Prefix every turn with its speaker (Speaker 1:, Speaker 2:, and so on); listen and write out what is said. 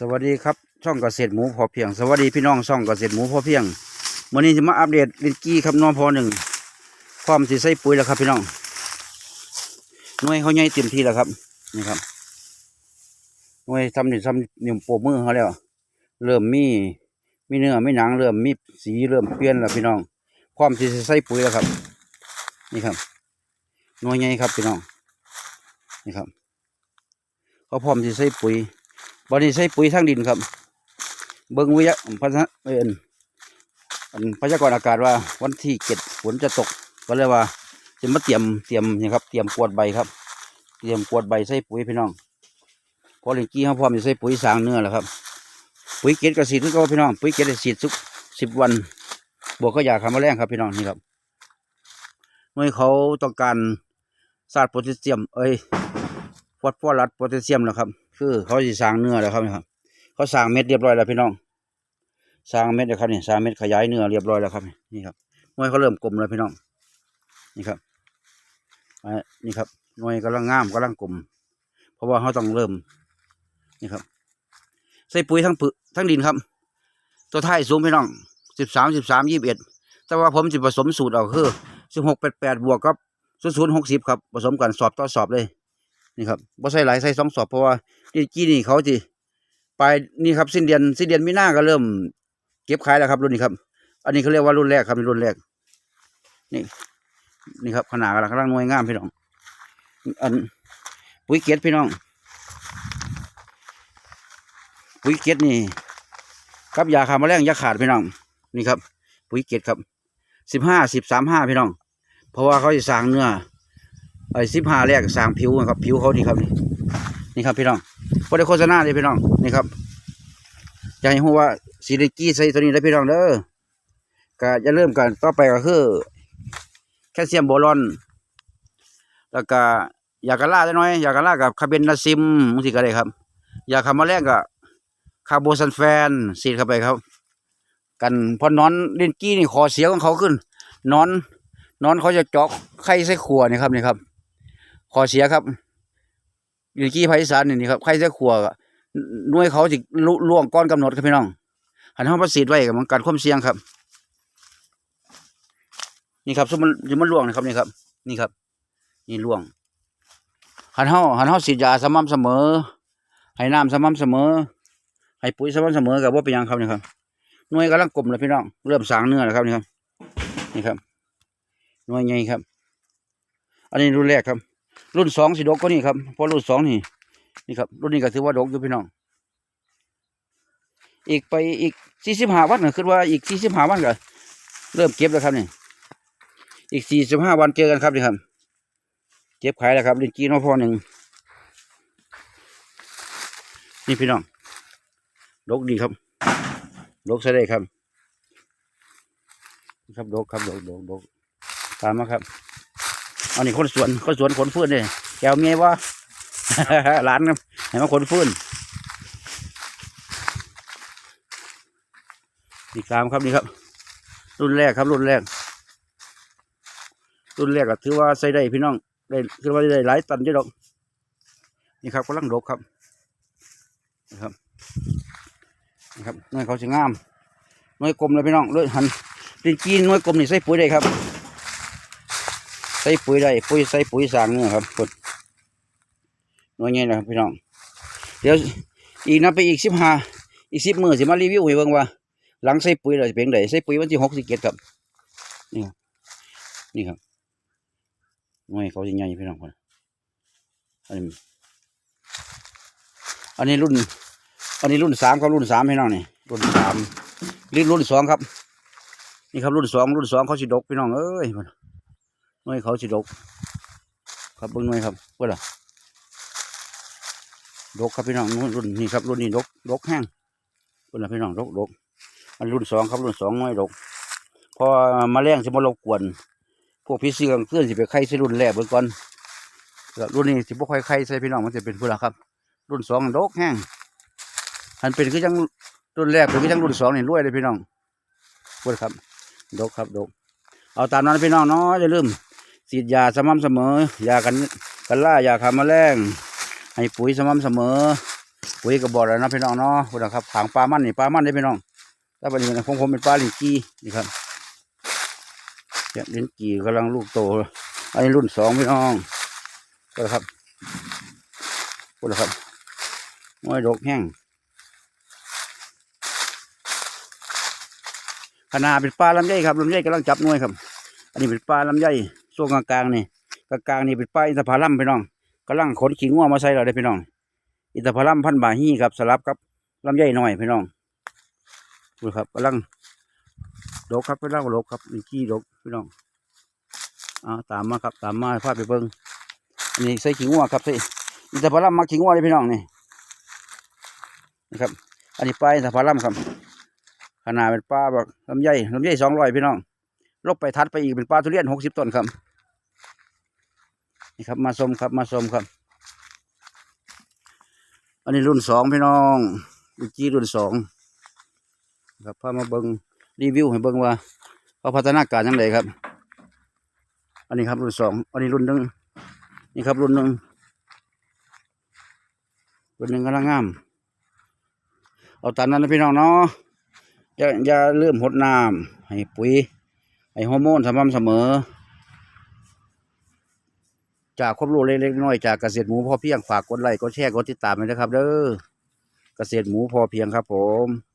Speaker 1: สวัสดีครับช่องเกษตรหมูพอเพียง สวัสดีพี่น้องช่องเกษตรหมูพอเพียงวันนี้จะมาอัปเดตลินกี้ครับน้องพอหนึ่งความสีใส่ปุ๋ยแล้วครับพี่น้องหน่วยเขาใหญ่เต็มที่แล้วครับนี่ครับหน่วยทำนี่ทำนิ่มโปรมือเขาแล้ว เริ่มมีมีเนื้อไมีหนังเริ่มมีสีเริ่มเปลี่ยนแล้วพี่น้อง ความสีใส่ปุ๋ยแล้วครับ นี่ครับหน่วยใหญ่ครับพี่น้องนี่ครับเขาพร้อมที่ใส่ปุ๋ย บริใช้ปุ๋ยทางดินครับ เบิ้งวิทยาพันธเอ็นอันพยากรณ์อากาศว่าวันที่เจ็ดฝนจะตกก็เลยว่าจะมาเตรียมเตรียมนี่ครับ เตรียมกวดใบครับ เตรียมกวดใบใส่ปุ๋ยพี่น้องพอเลิงกี้เขาพร้อมจะใส่ปุ๋ยสางเนื้อแล้วครับ ปุ๋ยเกล็ดกระสีทุกก็พี่น้องปุ๋ยเกล็ดสีทุกสิบวัน บวกก็อยากทำมาแรงครับพี่น้องนี่ครับเมื่อเขาต้องการสารโพแทสเซียม เอ้ยฟอสฟอรัสโพแทสเซียมนะครับ คือเขาจะสร้างเนื้อแล้วครับนะครับเขาสร้างเม็ดเรียบร้อยแล้วพี่น้องสร้างเม็ดแล้วครับนี่สร้างเม็ดขยายเนื้อเรียบร้อยแล้วครับนี่ครับหน่วยเขาเริ่มกลมแล้วพี่น้องนี่ครับนี่ครับหน่วยกำลังงามกำลังกลมเพราะว่าเขาต้องเริ่มนี่ครับ ใส่ปุ๋ยทั้งปึทั้งดินครับ ตัวท้ายสูงพี่น้องสิบสามสิบสามยี่สิบเอ็ดแต่ว่าผมจะผสมสูตรเอาคือสิบหกแปดแปดบวกกับศูนย์ศูนย์หกสิบครับผสมกันสอบต่อสอบเลย นี่ครับบ่ใส่หลายใส่สองสอบเพราะว่าที่กี้นี่เขาจีไปนี่ครับสิ้นเดือนสิ้นเดือนมีนาก็เริ่ม เก็บขายแล้วครับรุ่นนี้ครับ อันนี้เขาเรียกว่ารุ่นแรกครับรุ่นแรก นี่ นี่ครับขนาดกำลังกำลังหน่วยงามพี่น้อง อันปุ๋ยเกล็ดพี่น้อง ปุ๋ยเกล็ดนี่ครับยาขามาแมลงยาขาดพี่น้อง นี่ครับ ปุ๋ยเกล็ดครับสิบห้าสิบสามห้าพี่น้อง เพราะว่าเขาจะสร้างเนื้อ ไอ้สิบห้าแรกสร้างผิวนะครับผิวเขานี่ครับนี่นี่ครับพี่น้องพอได้โฆษณาเลยพี่น้องนี่ครับจะให้รู้ว่าซีริกี้ใส่ตัวนี้ได้พี่น้องเด้อก็จะเริ่มกันต่อไปก็คือแคลเซียมโบรอน แล้วก็ยากาล่าได้น้อยยากาล่ากับคาเบนนาซิมมุสิก็ได้ครับยาคามาแรกกับคาร์โบซันแฟนสีดเข้าไปครับ กันพอนอนเลินกี้นี่ขอเสียของเขาขึ้น นอน นอนเขาจะจอกไข่ใส่ขัวนี่ครับนี่ครับ ขอเสียครับอยู่กี้ภาคอีสานนี่นครับไข่ใส่ขัวก็หน่วยเขาจะลุล่วงก้อนกำหนดครับพี่น้องหันห้องประสิทธิ์ไว้กับมันการความเสียงครับ นี่ครับสมมันสมมันล่วงนะครับนี่ครับ นี่ครับ นี่ล่วงหันห้าหันห้าสีดยาสม่ำเสมอ ให้น้ำสม่ำเสมอ ให้ปุ๋ยสม่ำเสมอกับว่าเป็นยังครับนี่ครับหน่วยกำลังกลมเลยพี่น้องเริ่มสางเนื้อแล้วครับนี่ครับ นี่ครับหน่วยใหญ่ครับ อันนี้รุ่นแรกครับ รุ่นสองสิดกก็นี่ครับเพราะรุ่นสองนี่นี่ครับรุ่นนี้ก็ถือว่าดกอยู่พี่น้อง อีกไปอีกสี่สิบห้าวันก็คือว่าอีกสี่สิบห้าวันก็เริ่มเก็บแล้วครับนี่อีกสี่สิบห้าวันเจอกันครับนี่ครับเก็บขายแล้วครับลินจีนอพอหนึ่งนี่พี่น้องดกดีครับดกใช่ได้ครับ ครับดกครับดกดกดกตามมาครับ อันนี้คนสวนคนสวนขนฟื้นเลยแกวเมียว่าหลานครับให้มาขนฟื้นนี่ตามครับนี่ครับ รุ่นแรกครับ รุ่นแรก รุ่นแรกก็ถือว่าใส่ได้พี่น้องได้ถือว่าได้หลายตันเยอะดอกนี่ครับกำลังดกครับนะครับนี่ครับน่วยเขาจะงามน่วยกลมเลยพี่น้องเลยหันดินกีนน่วยกลมนี่ใส่ปุ๋ยได้ครับ ส่ปุ๋ยได้ปุ๋ยใส่ปุ๋ยสางเนื้อครับกดหน่วยใหญ่นะครับพี่น้อง เดี๋ยวอีกนับไปอีกสิบห้าอีกสิบมือสิมารีวิวให้เบิ่งว่า หลังใส่ปุ๋ยเราจะเป็นไงใส่ปุ๋ยวันที่หกสิเจ็ดครับนี่ครับนี่ครับหน่วยเขาจะใหญ่พี่น้องคนอันนี้อันนี้รุ่น อันนี้รุ่นสามครับรุ่นสามพี่น้องนี่รุ่นสามรุ่นรุ่นสองครับ นี่ครับรุ่นสองรุ่นสองเขาสิดกพี่น้องเอ้ยพุ่น หน่วยเขาสิดก ครับเบิ้งหน่วยครับเพื่อดกครับพี่น้องรุ่นนนี่ครับรุ่นนี้ดกดกแห้งเพื่อนพี่น้องดกดกอันรุ่นสองครับรุ่นสองหน่วยดกพอมาแรงสิมารบกวนพวกพี่เสื่อมเพื่อนสิไปไข่ใส่รุ่นแรกเบิ่งก่อนรุ่นนี้สิบ่ค่อยไข่ใส่พี่น้องมันจะเป็นเพื่อครับ รุ่นสองดกแห้งอันเป็นคือจังรุ่นแรกเป็นคือจังรุ่นสองนี่รวยเลยพี่น้องเพื่อครับดกครับดกเอาตามนั้นพี่น้องเนาะอย่าลืม ฉีดยาสม่ำเสมอ ยากันกันล่ายาฆ่าแมลงให้ปุ๋ยสม่ำเสมอ ปุ๋ยก็บอกแล้วนะพี่น้องเนาะคุณนะครับถางปลามันนี่ปลามันได้พี่น้องแล้ววันนะของผมเป็นปลาลิงกี้นี่ครับเนี่ยลิงกีกำลังลูกโตอันนี้รุ่นสองพี่น้องก็ครับพูดครับม้อยดกแห้งขนาดเป็นปลาลำไยครับลำไยกำลังจับหน่วยครับ อันนี้เป็นปลาลำไย ช่วงกลางๆนี่กลางๆนี่เป็นปลายอินทผลัมพี่น้องกำลังขนขี้งัวมาใส่เราได้พี่น้อง อินทผลัมพันธ์บาฮีครับสลับกับลำไยหน่อยพี่น้องดูครับกำลังดกครับกำลังดกครับนี่ขี้ดกพี่น้องเอาตามมาครับตามมาพาไปเบิ้งอันนี้ใส่ขี้งัวครับใส่อินทผลัมมักขี้งัวเลยพี่น้องนี่นะครับ อันนี้ปลาอินทผลัมครับขนาดเป็นปลาแบบลำไยลำไยสองร้อยพี่น้องลบไปทัดไปอีกเป็นปลาทุเรียนหกสิบต้นครับ นี่ครับมาชมครับมาชมครับ อันนี้รุ่นสองพี่น้องลูกจี้รุ่นสองครับพามาเบิงรีวิวให้เบิงว่าเขาพัฒนาการยังไงครับ อันนี้ครับรุ่นสองอันนี้รุ่นหนึ่งนี่ครับรุ่นหนึ่งรุ่นหนึ่งกำลังงามเอาตามนั้นนะพี่น้องเนาะอย่าอย่าเริ่มหดน้ำให้ปุ๋ยให้ฮอร์โมนสม่ำเสมอ จากความรู้เล็กๆน้อยๆจากเกษตรหมูพอเพียงฝากกดไลค์กดแชร์กดติดตามไปนะครับ เด้อเกษตรหมูพอเพียงครับผม